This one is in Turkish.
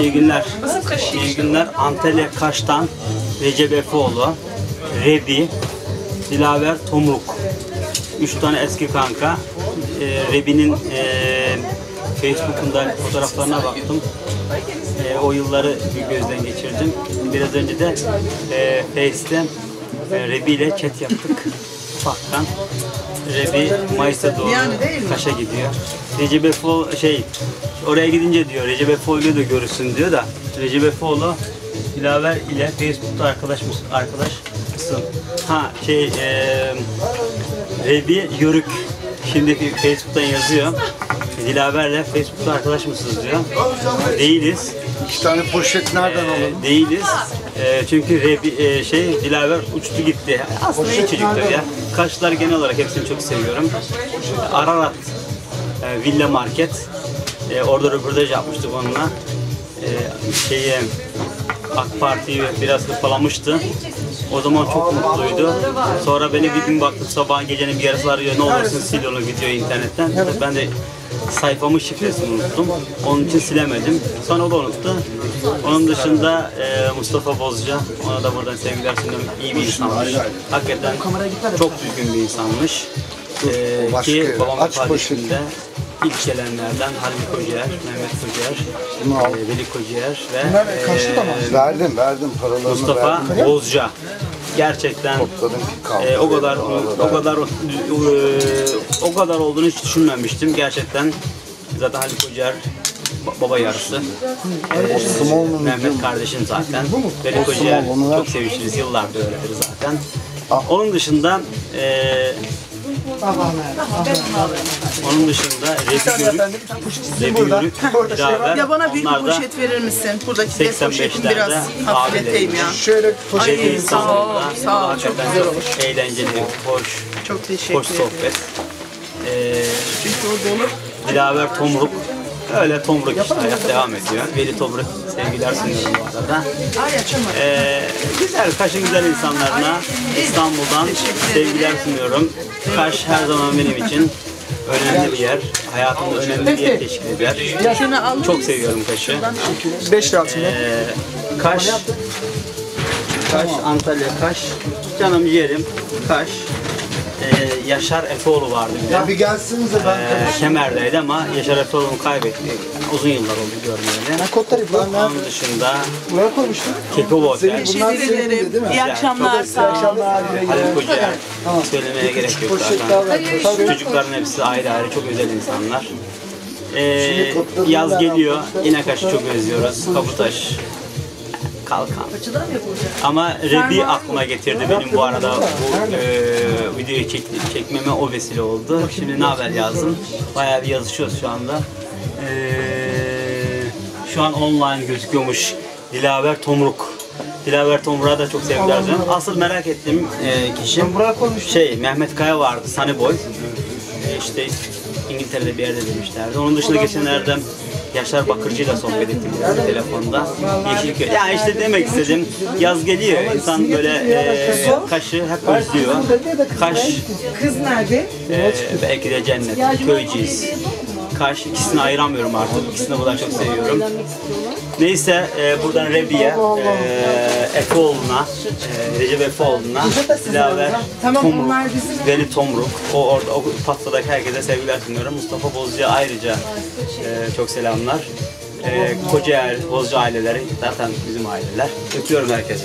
İyi günler. İyi günler. Antalya Kaş'tan Recep Efeoğlu, Rebi, Dilaver Tomruk. Üç tane eski kanka. Ee, Rebi'nin e, Facebook'unda fotoğraflarına baktım. E, o yılları bir gözden geçirdim. Biraz önce de e, Face'te e, Rebi ile chat yaptık. Ufaktan. Rebi Mayıs'a doğru Yani değil mi? Kaş'a gidiyor. Recep Efeoğlu şey oraya gidince diyor Recep Efeoğlu'yu da görürsün diyor da Recep Efeoğlu Dilaver ile Facebook'ta arkadaş mısın? Arkadaş mısın? Ha şey e, Rebi Yörük şimdi bir Facebook'tan yazıyor. Dilaver'le Facebook'ta arkadaş mısınız diyor. Değiliz. İki tane poşet nereden Ee, alalım? değiliz. Ee, çünkü Rebi, e, şey Dilaver uçtu gitti. Aslında iyi çocuktur ya. Kaşlar genel olarak hepsini çok seviyorum. Ararat e, Villa Market. E, orada röportaj yapmıştık onunla. E, şeye AK Parti'yi biraz hırpalamıştı. O zaman çok mutluydu. Sonra beni bir gün baktım sabahın gecenin bir yarısı arıyor. Ne olursun sil onu gidiyor internetten. Ben de sayfamın şifresini unuttum. Onun için silemedim. Sonra o da unuttu. Onun dışında e, Mustafa Bozca. Ona da buradan sevgiler sunuyorum. İyi bir insanmış. Hakikaten çok düzgün bir insanmış. E, Başka ki babamın Aç ilk gelenlerden Halil Kocaer, Mehmet Kocaer, e, Veli Kocaer ve e, Verdim verdim paralarını Mustafa verdim. Bozca. Gerçekten Topladım ki kaldı. e, o kadar o kadar e, o kadar olduğunu hiç düşünmemiştim gerçekten. Zaten Halil Kocaer ba- baba yarısı. E, Smallman Mehmet kardeşim zaten. Veli Kocaer çok sevişiriz. Yıllardır öyledir zaten. Al. Onun dışında e, onun dışında Rebi Yörük, Dilaver, Ya bana bir poşet verir misin? Buradaki de 85'lerde biraz hafifleteyim ya. Şöyle poşet sağ ol, sağ ol. Çok güzel olur. eğlenceli, hoş, Çok teşekkür hoş ederim. sohbet. Ee, Çünkü o dolu. Dilaver Tomruk. Öyle Tomruk işte hayat devam ediyor. Veli Tomruk sevgiler sunuyorum bu arada. Ee, güzel, Kaş'ın güzel insanlarına İstanbul'dan sevgiler sunuyorum. Kaş her zaman benim için önemli bir yer. Hayatımda önemli bir yer teşkil eder. Çok seviyorum Kaş'ı. 5 lira altında. Ee, Kaş, Kaş, Antalya, Kaş. Canım ciğerim, Kaş. Ee, Yaşar Efeoğlu vardı bir de. Ya bir gelsinize ben Ee, Kemer'deydi ama Yaşar Efeoğlu'nu kaybettik. Uzun yıllar oldu görmeyeli. Ben kodları nerede? Onun dışında Buraya koymuştum. Keko Otel, Teşekkür ederim. değil mi? İyi akşamlar. Sağ ol. Akşamlar güle güle. Halil Koca söylemeye gerek yok zaten. Çocukların hepsi ayrı ayrı çok özel insanlar. Ee, yaz geliyor. Yine Kaş'ı çok özlüyoruz. Kabutaş, Kalkan. Ama Rebi aklıma getirdi benim bu arada bu e, videoyu çek, çekmeme o vesile oldu. Şimdi ne haber yazdım. Bayağı bir yazışıyoruz şu anda. Ee, şu an online gözüküyormuş Dilaver Tomruk. Dilaver Tomruk'a da çok sevgiler sunuyorum. Asıl merak ettiğim e, kişi şey Mehmet Kaya vardı Sunny Boy. E, işte İngiltere'de bir yerde demişlerdi. Onun dışında geçenlerde Yaşar Bakırcı'yla sohbet ettim biraz telefonda. Yeşilköy. Ya işte demek istedim. Yaz geliyor. İnsan böyle e, kaşı hep özlüyor. Kaş Kız nerede? e, belki de cennet. Köyceğiz. Kaş ikisini ayıramıyorum artık. İkisini de buradan çok seviyorum. Neyse e, buradan Rebi'ye, e, Efeoğlu'na, e, Recep Efeoğlu'na, Dilaver, Tomruk, Veli Tomruk, o orada o patladaki herkese sevgiler sunuyorum. Mustafa Bozcu'ya ayrıca e, çok selamlar. E, Kocaeli, Bozcu aileleri zaten bizim aileler. Öpüyorum herkese.